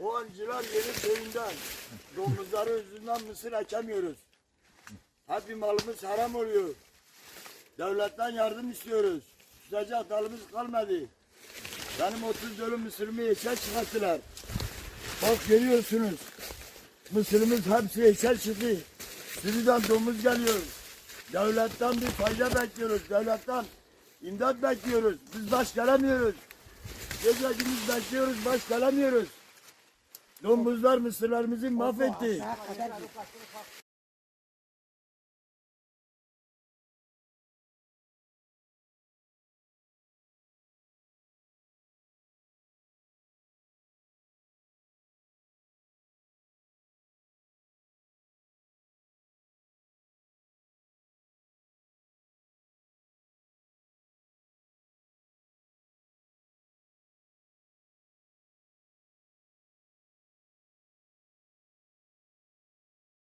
O ancılar yeni köyünden domuzları yüzünden mısır ekemiyoruz. Hep malımız haram oluyor. Devletten yardım istiyoruz. Tutacak dalımız kalmadı. Benim 30 dönüm mısırımı eşel çıkarttılar. Bak görüyorsunuz. Mısırımız hepsi eşel çıktı. Sürüden domuz geliyor. Devletten bir fayda bekliyoruz. Devletten imdat bekliyoruz. Biz baş gelemiyoruz. Gece bekliyoruz, baş gelemiyoruz. Domuzlar mısırlarımızı mahvetti.